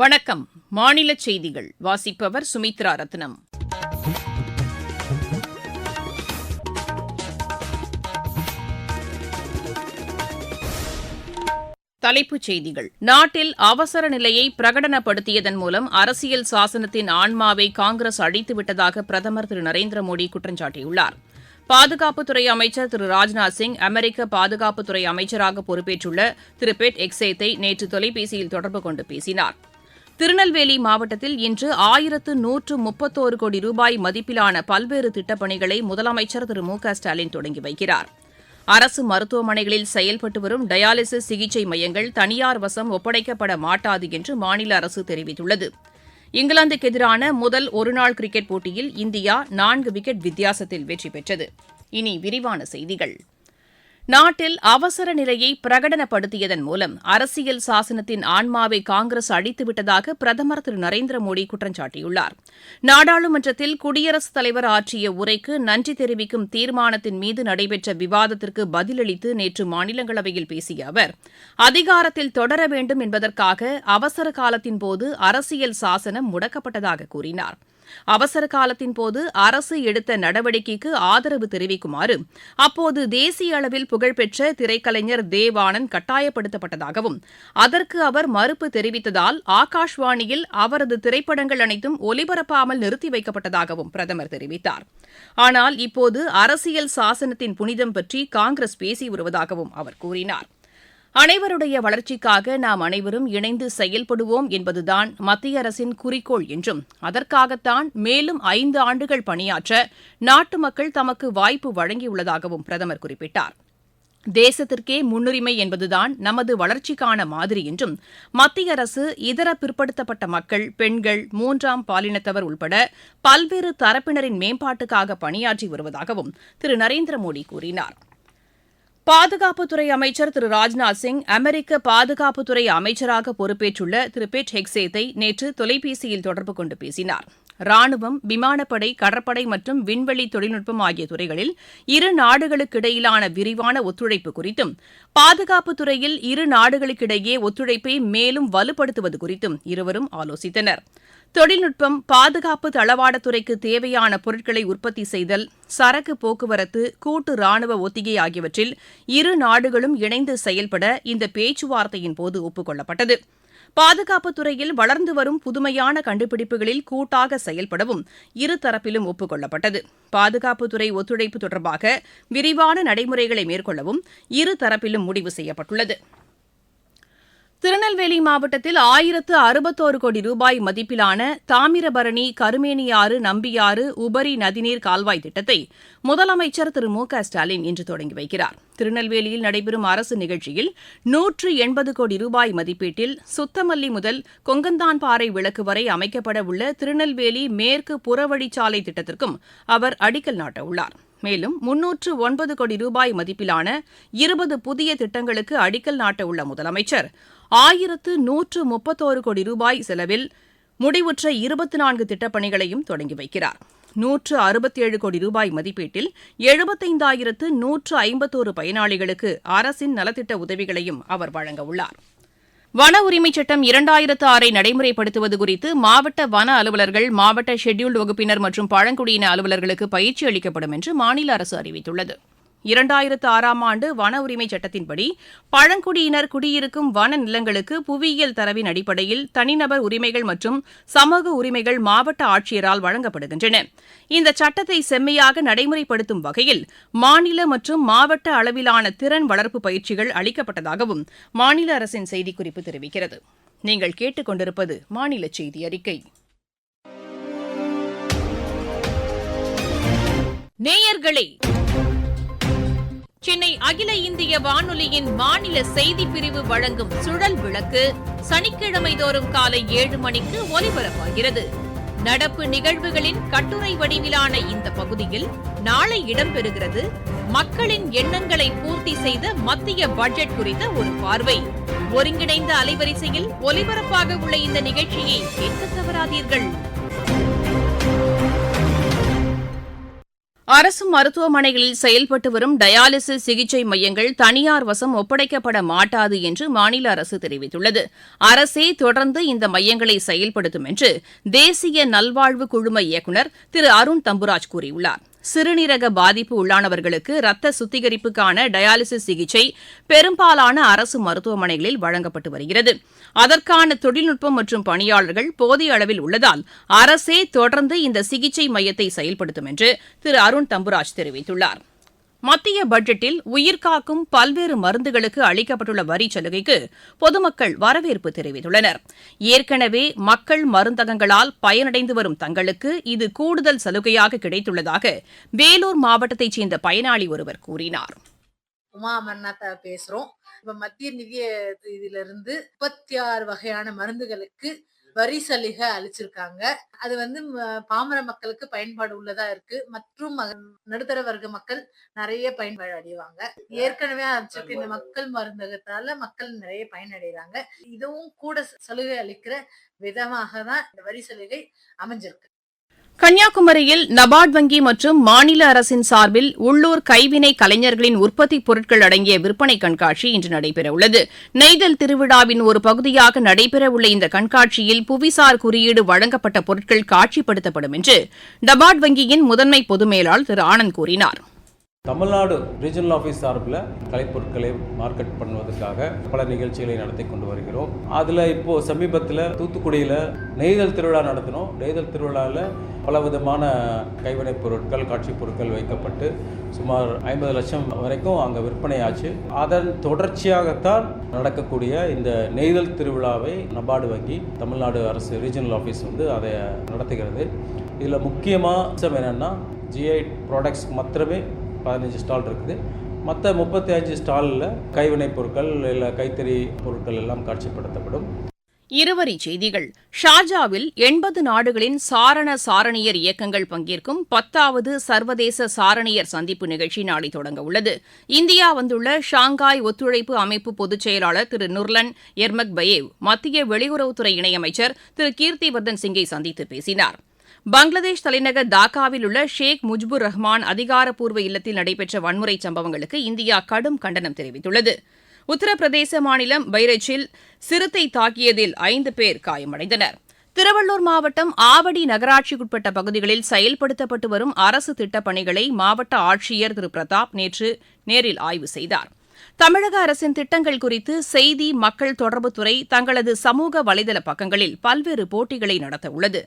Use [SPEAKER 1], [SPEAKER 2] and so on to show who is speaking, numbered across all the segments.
[SPEAKER 1] வணக்கம் மாநில செய்திகள் வாசிப்பவர் சுமித்ரா ரத்னம் தலைப்புச் செய்திகள் நாட்டில் அவசர நிலையை பிரகடனப்படுத்தியதன் மூலம் அரசியல் சாசனத்தின் ஆன்மாவை காங்கிரஸ் அழித்துவிட்டதாக பிரதமர் திரு நரேந்திர மோடி குற்றம் சாட்டியுள்ளார் பாதுகாப்புத்துறை அமைச்சர் திரு ராஜ்நாத் சிங் அமெரிக்க பாதுகாப்புத்துறை அமைச்சராக பொறுப்பேற்றுள்ள திரு பெட் எக்ஸேத்தை நேற்று தொலைபேசியில் தொடர்பு கொண்டு பேசினாா் திருநெல்வேலி மாவட்டத்தில் இன்று ஆயிரத்து நூற்று முப்பத்தோரு கோடி ரூபாய் மதிப்பிலான பல்வேறு திட்டப்பணிகளை முதலமைச்சர் திரு மு க ஸ்டாலின் தொடங்கி வைக்கிறார் அரசு மருத்துவமனைகளில் செயல்பட்டு வரும் டயாலிசிஸ் சிகிச்சை மையங்கள் தனியார் வசம் ஒப்படைக்கப்பட மாட்டாது என்று மாநில அரசு தெரிவித்துள்ளது இங்கிலாந்துக்கு எதிரான முதல் ஒருநாள் கிரிக்கெட் போட்டியில் இந்தியா நான்கு விக்கெட் வித்தியாசத்தில் வெற்றி பெற்றது இனி விரிவான செய்திகள் நாட்டில் அவசர நிலையை பிரகடனப்படுத்தியதன் மூலம் அரசியல் சாசனத்தின் ஆன்மாவை காங்கிரஸ் அழித்துவிட்டதாக பிரதமர் திரு நரேந்திர மோடி குற்றம் சாட்டியுள்ளார் நாடாளுமன்றத்தில் குடியரசுத் தலைவர் ஆற்றிய உரைக்கு நன்றி தெரிவிக்கும் தீர்மானத்தின் மீது நடைபெற்ற விவாதத்திற்கு பதிலளித்து நேற்று மாநிலங்களவையில் பேசிய அவர் அதிகாரத்தில் தொடர வேண்டும் என்பதற்காக அவசர காலத்தின்போது அரசியல் சாசனம் முடக்கப்பட்டதாக கூறினாா் அவசர காலத்தின் போது அரசு எடுத்த நடவடிக்கைக்கு ஆதரவு தெரிவிக்குமாறு அப்போது தேசிய அளவில் புகழ்பெற்ற திரைக்கலைஞர் தேவானந்த் கட்டாயப்படுத்தப்பட்டதாகவும் அதற்கு அவர் மறுப்பு தெரிவித்ததால் ஆகாஷ்வாணியில் அவரது திரைப்படங்கள் அனைத்தும் ஒலிபரப்பாமல் நிறுத்தி வைக்கப்பட்டதாகவும் பிரதமர் தெரிவித்தார் ஆனால் இப்போது அரசியல் சாசனத்தின் புனிதம் பற்றி காங்கிரஸ் பேசி வருவதாகவும் அவர் கூறினாா் அனைவருடைய வளர்ச்சிக்காக நாம் அனைவரும் இணைந்து செயல்படுவோம் என்பதுதான் மத்திய அரசின் குறிக்கோள் என்றும் அதற்காகத்தான் மேலும் ஐந்து ஆண்டுகள் பணியாற்ற நாட்டு மக்கள் தமக்கு வாய்ப்பு வழங்கியுள்ளதாகவும் பிரதமர் குறிப்பிட்டார் தேசத்திற்கே முன்னுரிமை என்பதுதான் நமது வளர்ச்சிக்கான மாதிரி என்றும் மத்திய அரசு இதர பிற்படுத்தப்பட்ட மக்கள் பெண்கள் மூன்றாம் பாலினத்தவர் உள்பட பல்வேறு தரப்பினரின் மேம்பாட்டுக்காக பணியாற்றி வருவதாகவும் திரு நரேந்திர மோடி கூறினாா் பாதுகாப்புத்துறை அமைச்சர் திரு ராஜ்நாத் சிங் அமெரிக்க பாதுகாப்புத்துறை அமைச்சராக பொறுப்பேற்றுள்ள திரு பிட் ஹெக்சேத்தை நேற்று தொலைபேசியில் தொடர்பு கொண்டு பேசினார் ராணுவம் விமானப்படை கடற்படை மற்றும் விண்வெளி தொழில்நுட்பம் ஆகிய துறைகளில் இரு நாடுகளுக்கிடையிலான விரிவான ஒத்துழைப்பு குறித்தும் பாதுகாப்பு துறையில் இரு நாடுகளுக்கிடையே ஒத்துழைப்பை மேலும் வலுப்படுத்துவது குறித்தும் இருவரும் ஆலோசித்தனா் தொழில்நுட்பம் பாதுகாப்பு தளவாடத்துறைக்கு தேவையான பொருட்களை உற்பத்தி செய்தல் சரக்கு போக்குவரத்து கூட்டு ராணுவ ஒத்திகை ஆகியவற்றில் இரு நாடுகளும் இணைந்து செயல்பட இந்த பேச்சுவார்த்தையின் போது ஒப்புக்கொள்ளப்பட்டது பாதுகாப்புத் துறையில் வளர்ந்து வரும் புதுமையான கண்டுபிடிப்புகளில் கூட்டாக செயல்படவும் இருதரப்பிலும் ஒப்புக்கொள்ளப்பட்டது பாதுகாப்புத்துறை ஒத்துழைப்பு தொடர்பாக விரிவான நடைமுறைகளை மேற்கொள்ளவும் இருதரப்பிலும் முடிவு செய்யப்பட்டுள்ளது திருநெல்வேலி மாவட்டத்தில் ஆயிரத்து அறுபத்தோரு கோடி ரூபாய் மதிப்பிலான தாமிரபரணி கருமேனியாறு நம்பியாறு உபரி நதிநீர் கால்வாய் திட்டத்தை முதலமைச்சர் திரு மு க ஸ்டாலின் இன்று தொடங்கி வைக்கிறார் திருநெல்வேலியில் நடைபெறும் அரசு நிகழ்ச்சியில் நூற்று எண்பது கோடி ரூபாய் மதிப்பீட்டில் சுத்தமல்லி முதல் கொங்கந்தான்பாறை விளக்கு வரை அமைக்கப்பட உள்ள திருநெல்வேலி மேற்கு புறவழிச்சாலை திட்டத்திற்கும் அவர் அடிக்கல் நாட்டவுள்ளார் மேலும் முன்னூற்று ஒன்பது கோடி ரூபாய் மதிப்பிலான இருபது புதிய திட்டங்களுக்கு அடிக்கல் நாட்டவுள்ள முதலமைச்சர் ஆயிரத்து நூற்று முப்பத்தோரு கோடி ரூபாய் செலவில் முடிவுற்ற இருபத்தி நான்கு திட்டப்பணிகளையும் தொடங்கி வைக்கிறார் நூற்று அறுபத்தேழு கோடி ரூபாய் மதிப்பீட்டில் எழுபத்தைந்தாயிரத்து நூற்று ஐம்பத்தோரு பயனாளிகளுக்கு அரசின் நலத்திட்ட உதவிகளையும் அவர் வழங்க உள்ளார் வன உரிமைச் சட்டம் இரண்டாயிரத்து ஆறை நடைமுறைப்படுத்துவது குறித்து மாவட்ட வன அலுவலர்கள் மாவட்ட ஷெட்யூல்டு வகுப்பினர் மற்றும் பழங்குடியின அலுவலர்களுக்கு பயிற்சி அளிக்கப்படும் என்று மாநில அரசு அறிவித்துள்ளது இரண்டாயிரத்து ஆறாம் ஆண்டு வன உரிமை சட்டத்தின்படி பழங்குடியினர் குடியிருக்கும் வன நிலங்களுக்கு புவியியல் தரவின் அடிப்படையில் தனிநபர் உரிமைகள் மற்றும் சமூக உரிமைகள் மாவட்ட ஆட்சியரால் வழங்கப்படுகின்றன இந்த சட்டத்தை செம்மையாக நடைமுறைப்படுத்தும் வகையில் மாநில மற்றும் மாவட்ட அளவிலான திறன் வளர்ப்பு பயிற்சிகள் அளிக்கப்பட்டதாகவும் மாநில அரசின் செய்திக்குறிப்பு தெரிவிக்கிறது நீங்கள் கேட்டுக்கொண்டிருப்பது மாநில செய்தி அறிக்கை
[SPEAKER 2] நேயர்களே சென்னை அகில இந்திய வானொலியின் மாநில செய்தி பிரிவு வழங்கும் சுழல் விளக்கு சனிக்கிழமை தோறும் காலை ஏழு மணிக்கு ஒலிபரப்பாகிறது நடப்பு நிகழ்வுகளின் கட்டுரை வடிவிலான இந்த பகுதியில் நாளை இடம்பெறுகிறது மக்களின் எண்ணங்களை பூர்த்தி செய்த மத்திய பட்ஜெட் குறித்த ஒரு பார்வை ஒருங்கிணைந்த அலைவரிசையில் ஒலிபரப்பாக உள்ள இந்த நிகழ்ச்சியை கேட்க தவறாதீர்கள்
[SPEAKER 1] அரசு மருத்துவமனைகளில் செயல்பட்டு வரும் டயாலிசிஸ் சிகிச்சை மையங்கள் தனியார் வசம் ஒப்படைக்கப்பட மாட்டாது என்று மாநில அரசு தெரிவித்துள்ளது அரசே தொடர்ந்து இந்த மையங்களை செயல்படுத்தும் என்று தேசிய நல்வாழ்வு குழும இயக்குநர் திரு அருண் தம்புராஜ் கூறியுள்ளாா் சிறுநீரக பாதிப்பு உள்ளானவர்களுக்கு ரத்த சுத்திகரிப்புக்கான டயாலிசிஸ் சிகிச்சை பெரும்பாலான அரசு மருத்துவமனைகளில் வழங்கப்பட்டு வருகிறது அதற்கான தொழில்நுட்பம் மற்றும் பணியாளர்கள் போதிய அளவில் உள்ளதால் அரசே தொடர்ந்து இந்த சிகிச்சை மையத்தை செயல்படுத்தும் என்று திரு அருண் தம்புராஜ் தெரிவித்துள்ளாா் மத்திய பட்ஜெட்டில் உயிர்காக்கும் பல்வேறு மருந்துகளுக்கு அளிக்கப்பட்டுள்ள வரி சலுகைக்கு பொதுமக்கள் வரவேற்பு தெரிவித்துள்ளனர் ஏற்கனவே மக்கள் மருந்தகங்களால் பயனடைந்து வரும் தங்களுக்கு இது கூடுதல் சலுகையாக கிடைத்துள்ளதாக வேலூர் மாவட்டத்தைச் சேர்ந்த பயனாளி ஒருவர் கூறினார்
[SPEAKER 3] உமா அமர்நாத்தா பேசுறோம் இப்ப மத்திய நிதிய இருந்து முப்பத்தி ஆறு வகையான மருந்துகளுக்கு வரி சலுகை அளிச்சிருக்காங்க அது வந்து பாமர மக்களுக்கு பயன்பாடு உள்ளதா இருக்கு மற்றும் நடுத்தர வர்க்க மக்கள் நிறைய பயன்பாடு அடைவாங்க ஏற்கனவே அளிச்சிருக்க இந்த மக்கள் மருந்தகத்தால மக்கள் நிறைய பயனடைகிறாங்க இதுவும் கூட சலுகை அளிக்கிற விதமாக தான் இந்த வரி சலுகை அமைஞ்சிருக்கு
[SPEAKER 1] கன்னியாகுமரியில் நபார்ட் வங்கி மற்றும் மாநில அரசின் சார்பில் உள்ளூர் கைவினை கலைஞர்களின் உற்பத்தி பொருட்கள் அடங்கிய விற்பனை கண்காட்சி இன்று நடைபெறவுள்ளது நெய்தல் திருவிழாவின் ஒரு பகுதியாக நடைபெறவுள்ள இந்த கண்காட்சியில் புவிசார் குறியீடு வழங்கப்பட்ட பொருட்கள் காட்சிப்படுத்தப்படும் என்று நபார்டு வங்கியின் முதன்மை பொதுமேலாளர் திரு ஆனந்த் கூறினாா்
[SPEAKER 4] தமிழ்நாடு ரீஜனல் ஆஃபீஸ் சார்பில் கலைப்பொருட்களை மார்க்கெட் பண்ணுவதற்காக பல நிகழ்ச்சிகளை நடத்தி கொண்டு வருகிறோம் அதில் இப்போது சமீபத்தில் தூத்துக்குடியில் நெய்தல் திருவிழா நடத்தினோம் நெய்தல் திருவிழாவில் பல விதமான கைவினைப் பொருட்கள் காட்சி பொருட்கள் வைக்கப்பட்டு சுமார் ஐம்பது லட்சம் வரைக்கும் அங்கே விற்பனை ஆச்சு அதன் தொடர்ச்சியாகத்தான் நடக்கக்கூடிய இந்த நெய்தல் திருவிழாவை நபார்டு வங்கி தமிழ்நாடு அரசு ரீஜனல் ஆஃபீஸ் வந்து அதை நடத்துகிறது இதில் முக்கியமாக என்னென்னா ஜிஐ ப்ராடக்ட்ஸ் மாத்திரமே பதினஞ்சு ஸ்டால் இருக்குது மற்ற முப்பத்தி அஞ்சு ஸ்டாலில் கைவினைப் பொருட்கள் இல்லை கைத்தறி பொருட்கள் எல்லாம் காட்சிப்படுத்தப்படும்
[SPEAKER 1] இருவரி செய்திகள் ஷார்ஜாவில் எண்பது நாடுகளின் சாரண சாரணியர் இயக்கங்கள் பங்கேற்கும் பத்தாவது சர்வதேச சாரணியர் சந்திப்பு நிகழ்ச்சி நாளை தொடங்க உள்ளது இந்தியா வந்துள்ள ஷாங்காய் ஒத்துழைப்பு அமைப்பு பொதுச் செயலாளர் திரு நுர்லன் எர்மக் பயேவ் மத்திய வெளியுறவுத்துறை இணையமைச்சர் திரு கீர்த்திவர்தன் சிங்கை சந்தித்து பேசினாா் பங்களாதேஷ் தலைநகர் டாக்காவில் உள்ள ஷேக் முஜ்புர் ரஹ்மான் அதிகாரப்பூர்வ இல்லத்தில் நடைபெற்ற வன்முறை சம்பவங்களுக்கு இந்தியா கடும் கண்டனம் தெரிவித்துள்ளது உத்தரப்பிரதேச மாநிலம் பைரச்சில் சிறுத்தை தாக்கியதில் ஐந்து பேர் காயமடைந்தனர் திருவள்ளூர் மாவட்டம் ஆவடி நகராட்சிக்குட்பட்ட பகுதிகளில் செயல்படுத்தப்பட்டு வரும் அரசு திட்டப் பணிகளை மாவட்ட ஆட்சியர் திரு பிரதாப் நேற்று நேரில் ஆய்வு செய்தார் தமிழக அரசின் திட்டங்கள் குறித்து செய்தி மக்கள் தொடர்புத்துறை தங்களது சமூக வலைதள பக்கங்களில் பல்வேறு போட்டிகளை நடத்த உள்ளது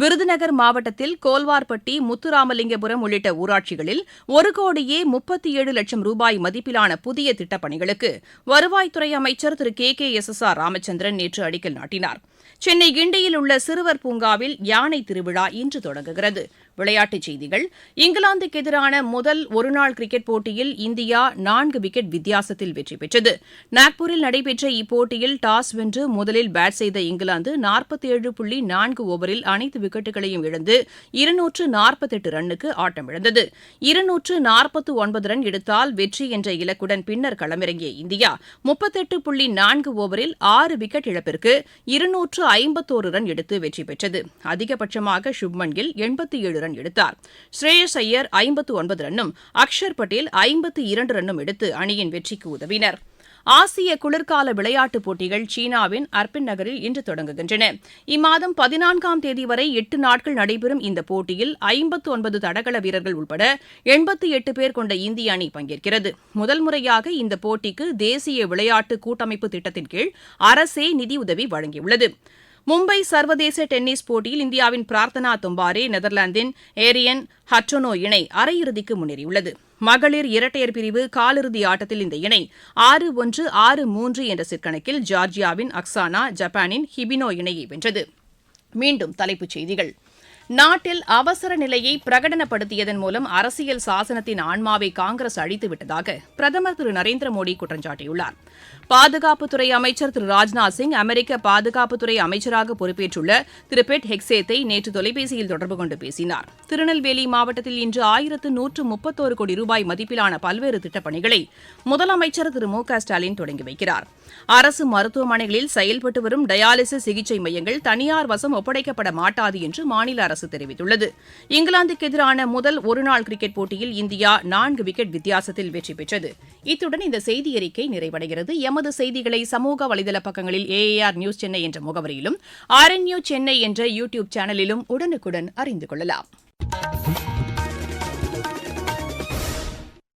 [SPEAKER 1] விருதுநகர் மாவட்டத்தில் கோல்வார்பட்டி முத்துராமலிங்கபுரம் உள்ளிட்ட ஊராட்சிகளில் ஒரு கோடியே முப்பத்தி ஏழு லட்சம் ரூபாய் மதிப்பிலான புதிய திட்டப்பணிகளுக்கு வருவாய்த்துறை அமைச்சர் திரு K K S S R Ramachandran நேற்று அடிக்கல் நாட்டினார் சென்னை கிண்டியில் உள்ள சிறுவர் பூங்காவில் யானை திருவிழா இன்று தொடங்குகிறது விளையாட்டுச் செய்திகள் இங்கிலாந்துக்கு எதிரான முதல் ஒருநாள் கிரிக்கெட் போட்டியில் இந்தியா நான்கு விக்கெட் வித்தியாசத்தில் வெற்றி பெற்றது நாக்பூரில் நடைபெற்ற இப்போட்டியில் டாஸ் வென்று முதலில் பேட் செய்த இங்கிலாந்து ஏழு புள்ளி நான்கு ஒவரில் அனைத்து விக்கெட்டுகளையும் இழந்து இருநூற்று நாற்பத்தெட்டு ரன்னுக்கு ஆட்டமிழந்தது இருநூற்று நாற்பத்து ஒன்பது ரன் எடுத்தால் வெற்றி என்ற இலக்குடன் பின்னர் களமிறங்கிய இந்தியா முப்பத்தெட்டு புள்ளி நான்கு ஓவரில் ஆறு விக்கெட் இழப்பிற்கு இருநூற்று ஐம்பத்தோரு ரன் எடுத்து வெற்றி பெற்றது அதிகபட்சமாக சுப்மன் கில் எண்பத்தி ஏழு ரன் ரன் எடுத்தார் ஸ்ரேயஸ் ஐயர் ஐம்பத்து ஒன்பது ரன்னும் அக்ஷர் பட்டேல் ஐம்பத்து இரண்டு ரன்னும் எடுத்து அணியின் வெற்றிக்கு உதவினர் ஆசிய குளிர்கால விளையாட்டுப் போட்டிகள் சீனாவின் அர்பின் நகரில் இன்று தொடங்குகின்றன இம்மாதம் பதினான்காம் தேதி வரை எட்டு நாட்கள் நடைபெறும் இந்த போட்டியில் ஐம்பத்து ஒன்பது தடகள வீரர்கள் உட்பட எண்பத்தி எட்டு பேர் கொண்ட இந்திய அணி பங்கேற்கிறது முதல் முறையாக இந்த போட்டிக்கு தேசிய விளையாட்டு கூட்டமைப்பு திட்டத்தின் கீழ் அரசே நிதியுதவி வழங்கியுள்ளது மும்பை சர்வதேச டென்னிஸ் போட்டியில் இந்தியாவின் பிரார்த்தனா தும்பாரே நெதர்லாந்தின் ஏரியன் ஹட்டோனோ இணை அரையிறுதிக்கு முன்னேறியுள்ளது மகளிர் இரட்டையர் பிரிவு காலிறுதி ஆட்டத்தில் இந்த இணை ஆறு ஒன்று ஆறு மூன்று என்ற சிற்கணக்கில் ஜார்ஜியாவின் அக்சானா ஜப்பானின் ஹிபினோ இணையை வென்றது மீண்டும் தலைப்புச் செய்திகள் நாட்டில் அவசர நிலையை பிரகடனப்படுத்தியதன் மூலம் அரசியல் சாசனத்தின் ஆன்மாவை காங்கிரஸ் அழித்துவிட்டதாக பிரதமர் திரு நரேந்திர மோடி குற்றம் சாட்டியுள்ளார் பாதுகாப்புத்துறை அமைச்சர் திரு ராஜ்நாத் சிங் அமெரிக்க பாதுகாப்புத்துறை அமைச்சராக பொறுப்பேற்றுள்ள திரு பெட் ஹெக்சேத்தை நேற்று தொலைபேசியில் தொடர்பு கொண்டு பேசினார் திருநெல்வேலி மாவட்டத்தில் இன்று ஆயிரத்து நூற்று முப்பத்தோரு கோடி ரூபாய் மதிப்பிலான பல்வேறு திட்டப்பணிகளை முதலமைச்சர் திரு மு க ஸ்டாலின் தொடங்கி வைக்கிறார் அரசு மருத்துவமனைகளில் செயல்பட்டு வரும் டயாலிசிஸ் சிகிச்சை மையங்கள் தனியார் வசம் ஒப்படைக்கப்பட மாட்டாது என்று மாநில அரசு அரசு தெரிவித்துள்ளது இங்கிலாந்துக்கு எதிரான முதல் ஒருநாள் கிரிக்கெட் போட்டியில் இந்தியா நான்கு விக்கெட் வித்தியாசத்தில் வெற்றி பெற்றது இத்துடன் இந்த செய்தி அறிக்கை நிறைவடைகிறது எமது செய்திகளை சமூக வலைதள பக்கங்களில் ஏஏஆர் நியூஸ் சென்னை என்ற முகவரியிலும் ஆர் என் நியூ சென்னை என்ற யூ டியூப் சேனலிலும் உடனுக்குடன் அறிந்து கொள்ளலாம்